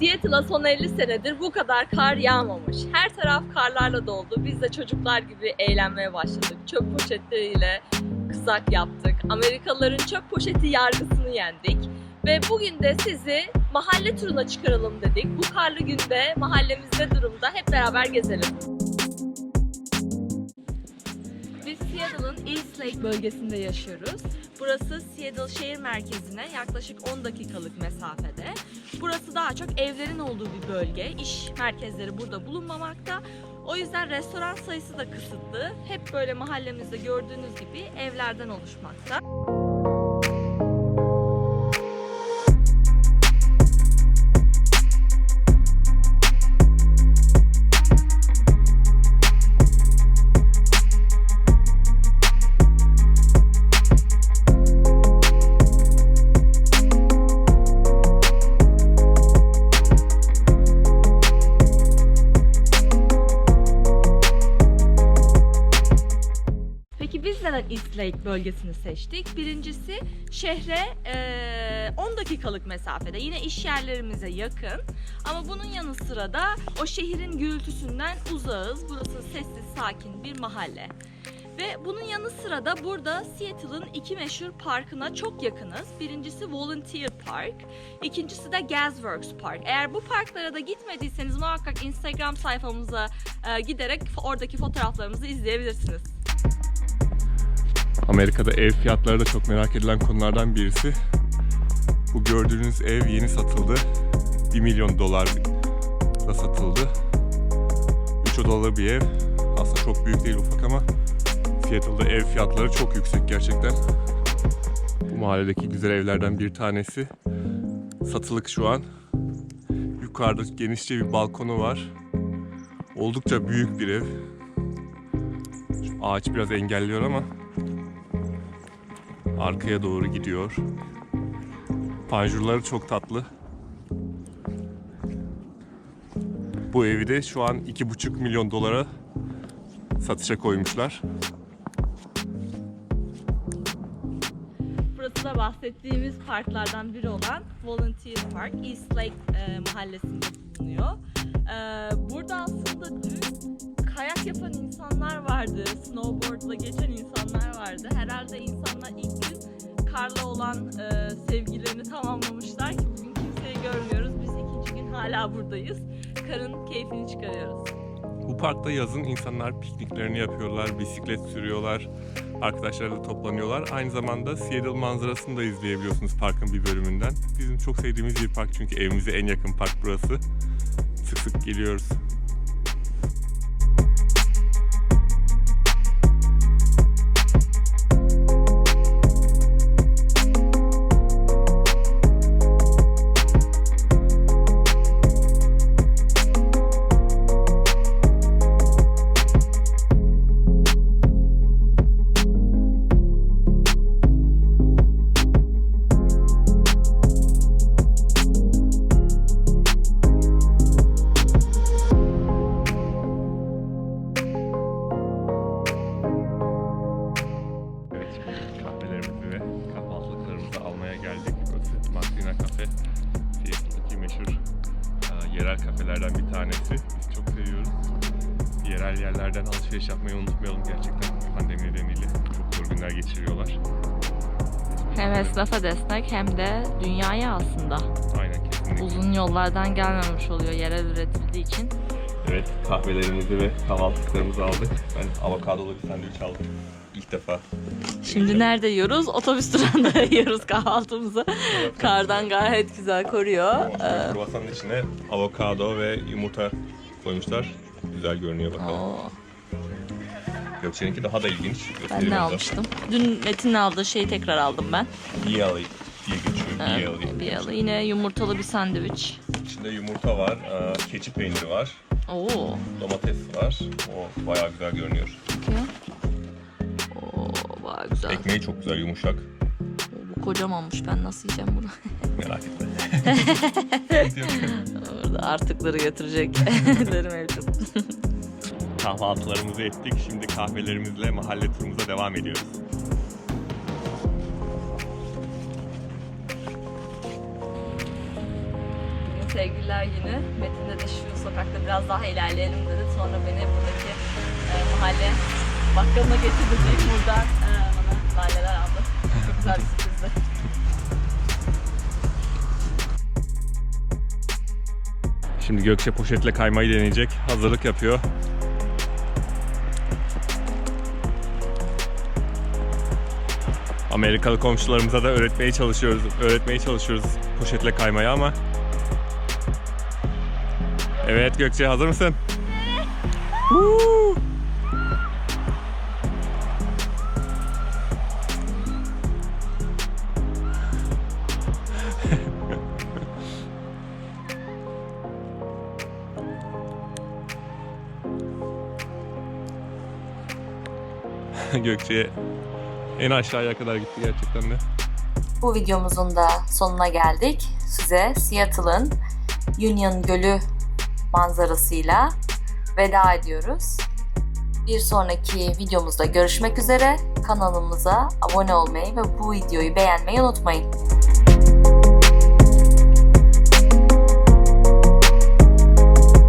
Seattle'a son 50 senedir bu kadar kar yağmamış. Her taraf karlarla doldu. Biz de çocuklar gibi eğlenmeye başladık. Çöp poşetleriyle kızak yaptık. Amerikalıların çöp poşeti yargısını yendik. Ve bugün de sizi mahalle turuna çıkaralım dedik. Bu karlı günde mahallemizde durumda hep beraber gezelim. East Lake bölgesinde yaşıyoruz. Burası Seattle şehir merkezine yaklaşık 10 dakikalık mesafede. Burası daha çok evlerin olduğu bir bölge. İş merkezleri burada bulunmamakta. O yüzden restoran sayısı da kısıtlı. Hep böyle mahallemizde gördüğünüz gibi evlerden oluşmakta. Lake bölgesini seçtik? Birincisi şehre eee, 10 dakikalık mesafede. Yine iş yerlerimize yakın. Ama bunun yanı sıra da o şehrin gürültüsünden uzağız. Burası sessiz, sakin bir mahalle. Ve bunun yanı sıra da burada Seattle'ın iki meşhur parkına çok yakınız. Birincisi Volunteer Park, ikincisi de Gasworks Park. Eğer bu parklara da gitmediyseniz muhakkak Instagram sayfamıza e, giderek oradaki fotoğraflarımızı izleyebilirsiniz. Amerika'da ev fiyatları da çok merak edilen konulardan birisi. Bu gördüğünüz ev yeni satıldı. 1 milyon dolar da satıldı. 3 odalı bir ev. Aslında çok büyük değil ufak ama Seattle'da ev fiyatları çok yüksek gerçekten. Bu mahalledeki güzel evlerden bir tanesi. Satılık şu an. Yukarıda genişçe bir balkonu var. Oldukça büyük bir ev. Şu ağaç biraz engelliyor ama arkaya doğru gidiyor. Panjurları çok tatlı. Bu evi de şu an 2,5 milyon dolara satışa koymuşlar. Burası da bahsettiğimiz parklardan biri olan Volunteer Park, East Lake e, mahallesinde bulunuyor. E, burada aslında dün kayak yapan insanlar vardı, snowboardla geçen insanlar vardı. Herhalde insanlar ilk gün karla olan e, sevgilerini tamamlamışlar bugün kimseyi görmüyoruz. Biz ikinci gün hala buradayız. Karın keyfini çıkarıyoruz. Bu parkta yazın insanlar pikniklerini yapıyorlar, bisiklet sürüyorlar, arkadaşlarla toplanıyorlar. Aynı zamanda Seattle manzarasını da izleyebiliyorsunuz parkın bir bölümünden. Bizim çok sevdiğimiz bir park çünkü evimize en yakın park burası. Sık sık geliyoruz. Yerel kafelerden bir tanesi. Biz çok seviyoruz. Yerel yerlerden alışveriş yapmayı unutmayalım gerçekten. Pandemi nedeniyle çok zor günler geçiriyorlar. Hem esnafa destek hem de dünyaya aslında. Aynen kesinlikle. Uzun yollardan gelmemiş oluyor yerel üretildiği için. Evet kahvelerimizi ve kahvaltılıklarımızı aldık. Ben avokadolu bir sandviç aldım. İlk defa. Şimdi nerede yiyoruz? Otobüs durağında yiyoruz kahvaltımızı. Kardan gayet güzel koruyor. Ee, Kruvasanın içine avokado ve yumurta koymuşlar. Güzel görünüyor bakalım. oo, Gökçe'ninki daha da ilginç. ben Göstereyim ne almıştım? Dün Metin'in aldığı şeyi tekrar aldım ben. Biyalı diye geçiyor. Biyalı. bir yalı. Yine yumurtalı bir sandviç. İçinde yumurta var, e, keçi peyniri var, Oo. domates var. O bayağı güzel görünüyor. bakıyor. Bayağı güzel. Ekmeği çok güzel, yumuşak. Bu kocamanmış. Ben nasıl yiyeceğim bunu? Merak etme. Orada artıkları götürecek. Derim evcim. Kahvaltılarımızı ettik. Şimdi kahvelerimizle mahalle turumuza devam ediyoruz. sevgililer günü. Metin dedi şu sokakta biraz daha ilerleyelim dedi. Sonra beni buradaki e, mahalle bakkalına getirdi deyip buradan e, bana laleler aldı. Çok güzel bir sürprizdi. Şimdi Gökçe poşetle kaymayı deneyecek. Hazırlık yapıyor. Amerikalı komşularımıza da öğretmeye çalışıyoruz. Öğretmeye çalışıyoruz poşetle kaymayı ama. Evet Gökçe hazır mısın? Woo! Gökçe en aşağıya kadar gitti gerçekten de. Bu videomuzun da sonuna geldik. Size Seattle'ın Union Gölü manzarasıyla veda ediyoruz. Bir sonraki videomuzda görüşmek üzere. Kanalımıza abone olmayı ve bu videoyu beğenmeyi unutmayın.